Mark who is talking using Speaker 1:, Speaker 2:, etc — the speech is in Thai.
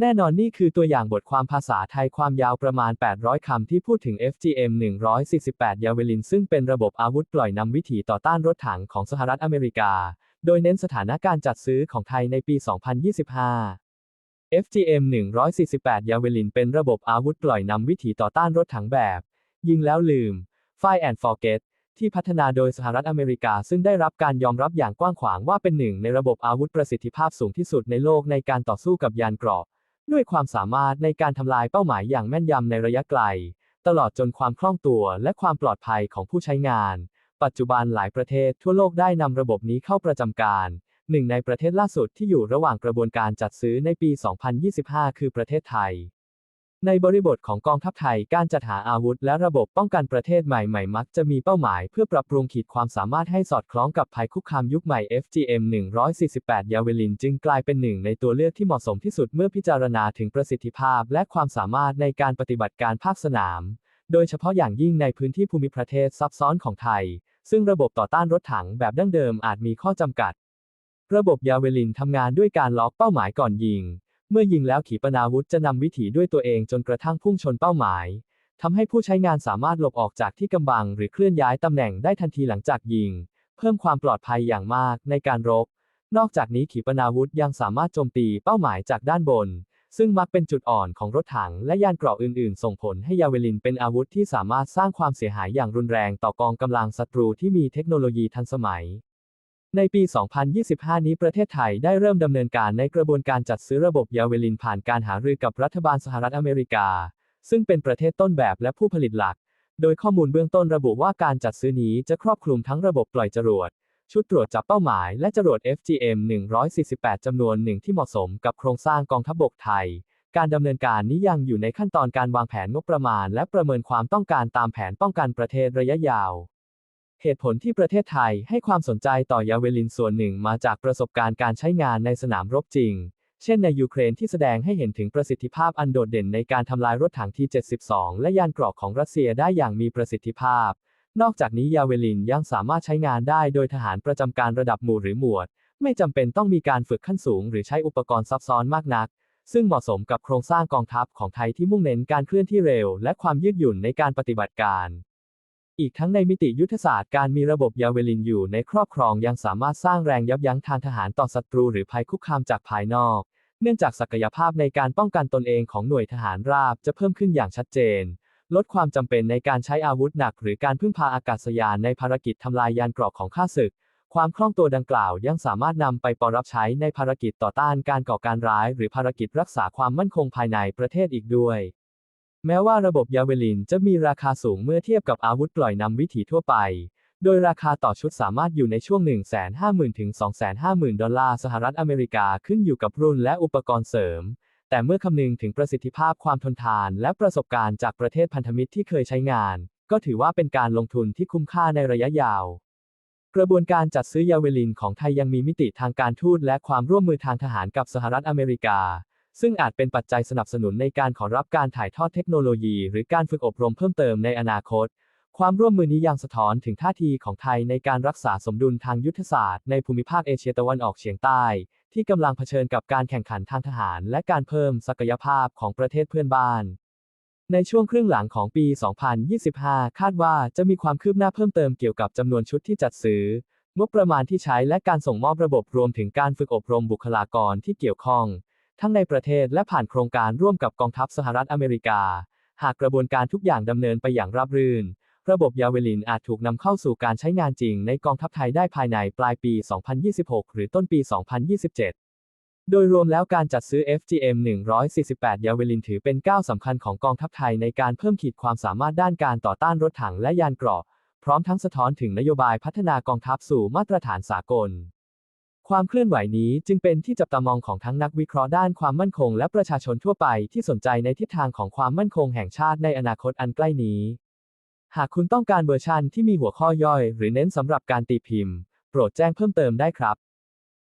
Speaker 1: แน่นอนนี่คือตัวอย่างบทความภาษาไทยความยาวประมาณ 800 คำที่พูดถึง FGM 148 ยาเวลิน ซึ่งเป็นระบบอาวุธปล่อยนำวิถีต่อต้านรถถังของสหรัฐอเมริกา โดยเน้นสถานการจัดซื้อของไทยในปี 2025 FGM 148 ยาเวลิน เป็นระบบอาวุธปล่อยนำวิถีต่อต้านรถถังแบบ ยิงแล้วลืม Fire and Forget ที่พัฒนาโดยสหรัฐอเมริกา ซึ่งได้รับการยอมรับอย่างกว้างขวางว่าเป็นหนึ่งในระบบอาวุธประสิทธิภาพสูงที่สุดในโลกในการต่อสู้กับยานเกราะ ด้วยความสามารถในการทำลายเป้าหมายอย่างแม่นยำในระยะไกล ตลอดจนความคล่องตัวและความปลอดภัยของผู้ใช้งาน ปัจจุบันหลายประเทศทั่วโลกได้นำระบบนี้เข้าประจำการ หนึ่งในประเทศล่าสุดที่อยู่ระหว่างกระบวนการจัดซื้อในปี 2025 คือประเทศไทย ในบริบทของกองทัพไทย การจัดหาอาวุธและระบบป้องกันประเทศใหม่ๆ มักจะมีเป้าหมายเพื่อปรับปรุงขีดความสามารถให้สอดคล้องกับภัยคุกคามยุคใหม่ FGM 148 ยาเวลินจึงกลายเป็นหนึ่งในตัวเลือกที่เหมาะสมที่สุดเมื่อพิจารณาถึงประสิทธิภาพและความสามารถในการปฏิบัติการภาคสนาม โดยเฉพาะอย่างยิ่งในพื้นที่ภูมิประเทศซับซ้อนของไทย ซึ่งระบบต่อต้านรถถังแบบดั้งเดิมอาจมีข้อจำกัด ระบบยาเวลินทำงานด้วยการล็อกเป้าหมายก่อนยิง มื่อยิงแล้วขีปนาวุธจะนำวิถีด้วยตัวเองจนกระทั่งพุ่งชนเป้าหมายทำให้ผู้ใช้งานสามารถหลบออกจากที่กำบัง หรือเคลื่อนย้ายตำแหน่งได้ทันทีหลังจากยิง เพิ่มความปลอดภัยอย่างมากในการรบ นอกจากนี้ขีปนาวุธยังสามารถโจมตีเป้าหมายจากด้านบน ซึ่งมักเป็นจุดอ่อนของรถถังและยานเกราะอื่นๆ ส่งผลให้ยาเวลินเป็นอาวุธที่สามารถสร้างความเสียหายอย่างรุนแรงต่อกองกำลังศัตรูที่มีเทคโนโลยีทันสมัย ในปี 2025 นี้ประเทศไทยได้เริ่มดำเนินการในกระบวนการจัดซื้อระบบยาเวลินผ่านการหารือกับรัฐบาลสหรัฐอเมริกา ซึ่งเป็นประเทศต้นแบบและผู้ผลิตหลัก โดยข้อมูลเบื้องต้นระบุว่าการจัดซื้อนี้จะครอบคลุมทั้งระบบปล่อยจรวด ชุดตรวจจับเป้าหมายและจรวด FGM 148จำนวนหนึ่งที่เหมาะสมกับโครงสร้างกองทัพบกไทย การดำเนินการนี้ยังอยู่ในขั้นตอนการวางแผนงบประมาณ และประเมินความต้องการตามแผนป้องกันประเทศระยะยาว เหตุผลที่ประเทศไทยให้ความสนใจต่อยาเวลินส่วนหนึ่งมาจากประสบการณ์การใช้งานในสนามรบจริง เช่นในยูเครนที่แสดงให้เห็นถึงประสิทธิภาพอันโดดเด่นในการทำลายรถถังที 72 และยานเกราะของรัสเซียได้อย่างมีประสิทธิภาพ นอกจากนี้ยาเวลินยังสามารถใช้งานได้โดยทหารประจำการระดับหมู่หรือหมวด ไม่จำเป็นต้องมีการฝึกขั้นสูง หรือใช้อุปกรณ์ซับซ้อนมากนัก ซึ่งเหมาะสมกับโครงสร้างกองทัพของไทยที่มุ่งเน้นการเคลื่อนที่เร็ว และความยืดหยุ่นในการปฏิบัติการ อีกทั้งในมิติยุทธศาสตร์การมีระบบยาเวลินอยู่ในครอบครองยังสามารถสร้างแรงยับยั้งทางทหารต่อศัตรูหรือภัยคุกคามจากภายนอก เนื่องจากศักยภาพในการป้องกันตนเองของหน่วยทหารราบจะเพิ่มขึ้นอย่างชัดเจน ลดความจำเป็นในการใช้อาวุธหนัก หรือการพึ่งพาอากาศยานในภารกิจทำลายยานเกราะของข้าศึก ความคล่องตัวดังกล่าวยังสามารถนำไปปรับใช้ในภารกิจต่อต้านการก่อการร้าย หรือภารกิจรักษาความมั่นคงภายในประเทศอีกด้วย แม้ว่าระบบยาเวลินจะมีราคาสูงเมื่อเทียบกับอาวุธปล่อยนำวิถีทั่วไป โดยราคาต่อชุดสามารถอยู่ในช่วง 150,000 ถึง 250,000 ดอลลาร์สหรัฐอเมริกาขึ้นอยู่กับรุ่นและอุปกรณ์เสริม แต่เมื่อคำนึงถึงประสิทธิภาพความทนทานและประสบการณ์จากประเทศพันธมิตรที่เคยใช้งาน ก็ถือว่าเป็นการลงทุนที่คุ้มค่าในระยะยาว กระบวนการจัดซื้อยาเวลินของไทยยังมีมิติทางการทูตและความร่วมมือทางทหารกับสหรัฐอเมริกา ซึ่งอาจเป็นปัจจัยสนับสนุนในการขอรับการถ่ายทอดเทคโนโลยี หรือการฝึกอบรมเพิ่มเติมในอนาคต ความร่วมมือนี้ยังสะท้อนถึงท่าทีของไทยในการรักษาสมดุลทางยุทธศาสตร์ในภูมิภาคเอเชียตะวันออกเฉียงใต้ ที่กำลังเผชิญกับการแข่งขันทางทหาร และการเพิ่มศักยภาพของประเทศเพื่อนบ้าน ในช่วงครึ่งหลังของปี 2025 คาดว่าจะมีความคืบหน้าเพิ่มเติมเกี่ยวกับจำนวนชุดที่จัดซื้องบประมาณที่ใช้และการส่งมอบระบบรวมถึงการฝึกอบรมบุคลากรที่เกี่ยวข้อง ทั้งในประเทศและผ่านโครงการร่วมกับกองทัพสหรัฐอเมริกา หากกระบวนการทุกอย่างดำเนินไปอย่างราบรื่น ระบบยาเวลินอาจถูกนำเข้าสู่การใช้งานจริงในกองทัพไทยได้ภายในปลายปี 2026 หรือต้นปี 2027โดยรวมแล้วการจัดซื้อ FGM 148 ยาเวลินถือเป็นก้าวสำคัญของกองทัพไทยในการเพิ่มขีดความสามารถด้านการต่อต้านรถถังและยานเกราะ พร้อมทั้งสะท้อนถึงนโยบายพัฒนากองทัพสู่มาตรฐานสากล ความเคลื่อนไหวนี้จึงเป็นที่จับตามองของทั้งนักวิเคราะห์ด้านความมั่นคงและประชาชนทั่วไปที่สนใจในทิศทางของความมั่นคงแห่งชาติในอนาคตอันใกล้นี้ หากคุณต้องการเวอร์ชันที่มีหัวข้อย่อย หรือเน้นสำหรับการตีพิมพ์ โปรดแจ้งเพิ่มเติมได้ครับ